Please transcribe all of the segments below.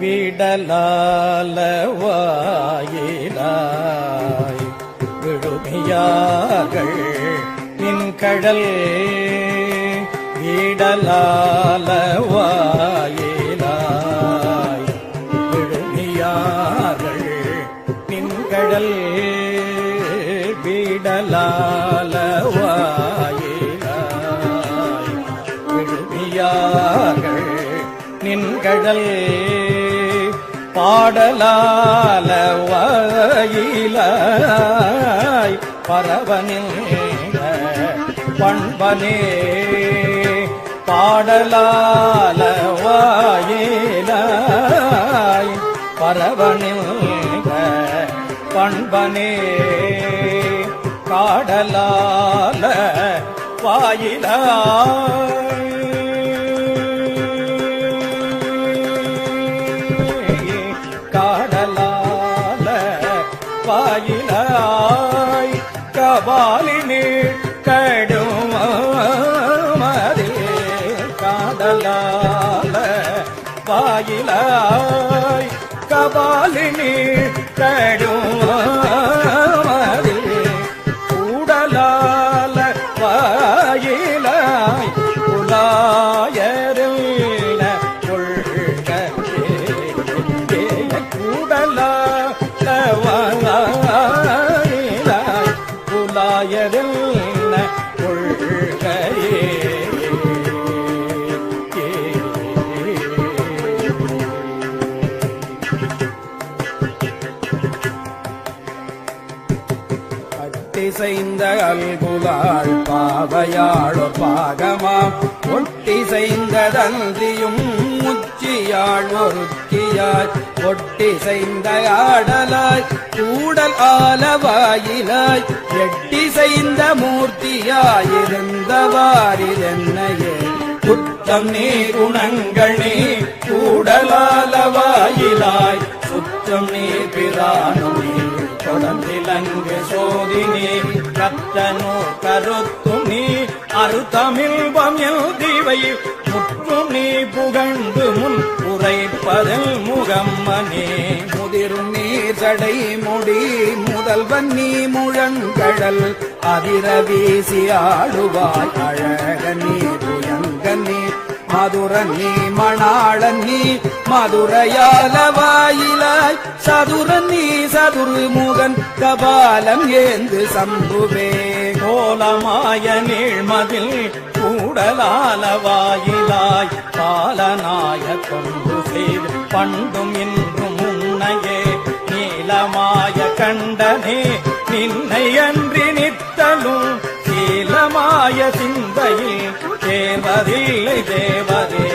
விடலாலவாயிலாய். விடுமியார்கள் நின் கடல் விடலாலவாய். பாடலால வாயிலாய் பரவனில் பண்பனே. பாடலால வாயிலாய் பரவனில் பண்பனே. காடலால வாயிலாய் ஒட்டிசைந்த முச்சியாள் ஒருத்தியாய் ஒட்டிசைந்த ஆடலாய் கூடல் ஆலவாயினாய் எட்டிசைந்த மூர்த்தியாயிருந்தவாரிதென்னையே குற்றம் நீ குணங்கள் நீ கூடலாலவாயிலாய் சுத்தம் நீ பிரானு தொடர்ந்திலங்கு சோதி கத்தனோ கருத்து நீ அருத்தமிழ் எழுதிவை தீவை நீ புகழ்ந்து முன் உரைப்பதில் முகம்மனே. முதிரும் நீர் சடை முடி முதல்வன் நீ முழங்கடல் அதிர வீசி ஆடுவாய். அழக நீ புயங்க நீ மதுர நீ மணாள நீ மதுரையால வாயிலாய். சதுர நீ சதுரு முகன் கபாலம் ஏந்து சம்புவே. கோலமாய நீழ்மதில் கூடலால வாயிலாய் பாலனாய கொண்டு செய்து பண்டும் இன்றும் உன்னையே நீலமாய கண்டனே நின்னை அன்றி நித்தலும் சீலமாய சிந்தையில் தேவதில்லை தேவதே.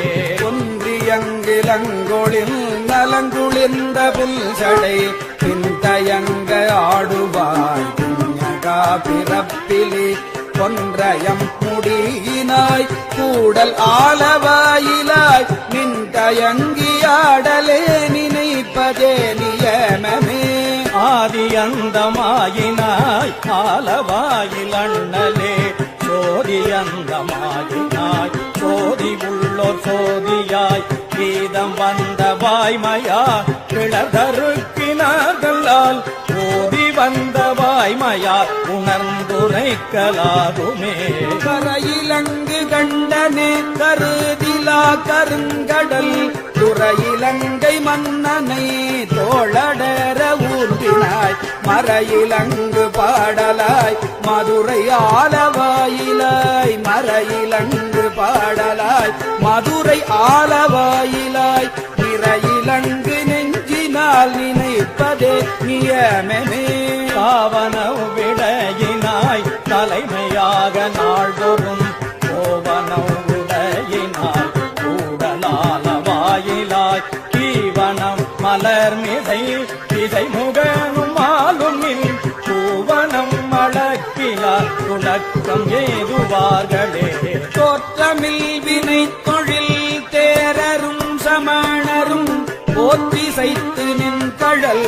ஒன்றியங்கிலங்கொழில் நலங்குளிர்ந்த புல்சடை பின்தயங்க ஆடுவாய் பிறப்பிலே கொன்றயம் முடியினாய் கூடல் ஆலவாயிலாய் நின்றயங்கியாடலே நினைப்பதே நியமமே. ஆதி அந்தமாயினாய் ஆலவாயில் அண்ணலே சோதி அந்தமாயினாய். சோதி உள்ளோர் சோதியாய் கீதம் வந்த வாய்மையா? கிளதருக்கினார்களால் ஓதி வந்த வாய்மையா? உணர்ந்துரைக்கலாகுமே. கரையிலங்கு கண்டனே கருதிலா கருங்கடல் துறையிலங்கை மன்னனை தோழடர மறையிலங்கு பாடலாய். மதுரை ஆலவாயிலாய் மறையிலங்கு பாடலாய். மதுரை ஆலவாயிலாய் நிறையிலங்கு நெஞ்சினால் நினைப்பதே நியமமே. சாவன விடையினாய் தலைமையாக நாள்தோறும் கோவன உடையினாய் கூடலால வாயிலாய் கீவனம் மலர் மிசை ஏதுவார்களே தோற்றமில் வினை தொழில் தேரரும் சமணரும் போற்றி சைத்து நின் கழல்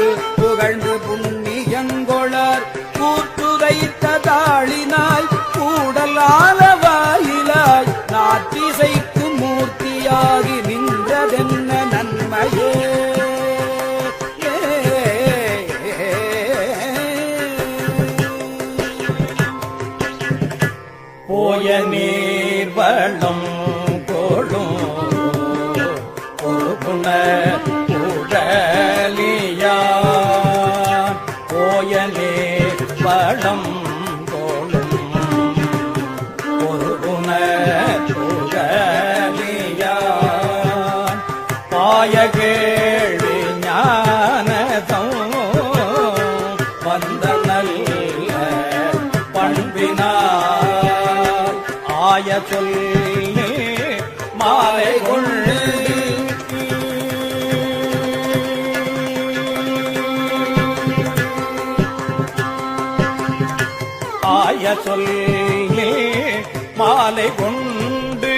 போய நீர்வளம். மாய சொல்லி மாலை கொண்டு ஆய சொல்லி மாலை கொண்டு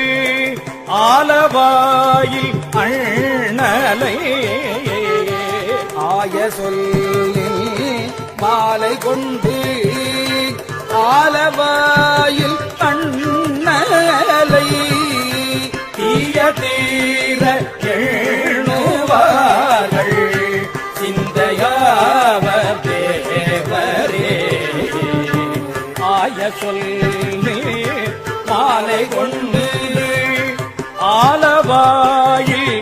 ஆலவாயில் அண்ணலை. ஆய சொல்லி மாலை கொண்டு ஆலவாயில் தீர எழுவார்கள் சிந்தையாவர் தேவரே. ஆய சொல்லி மாலை கொண்டு ஆலவாயில்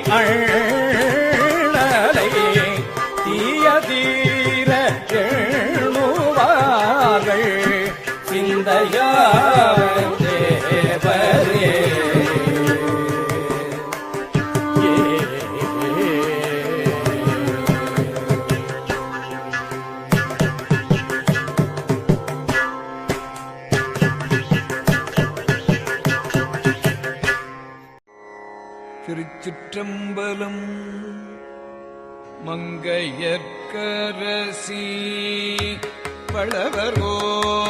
Ergo.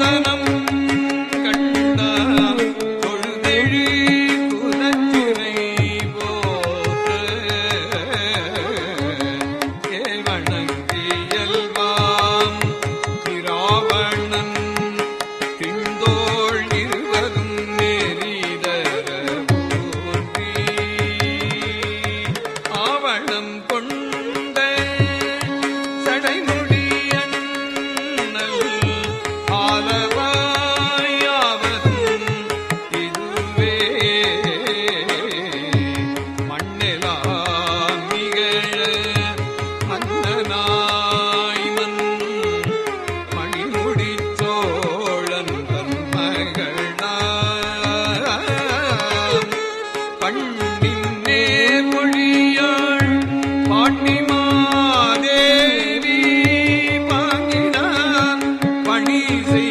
Anam easy.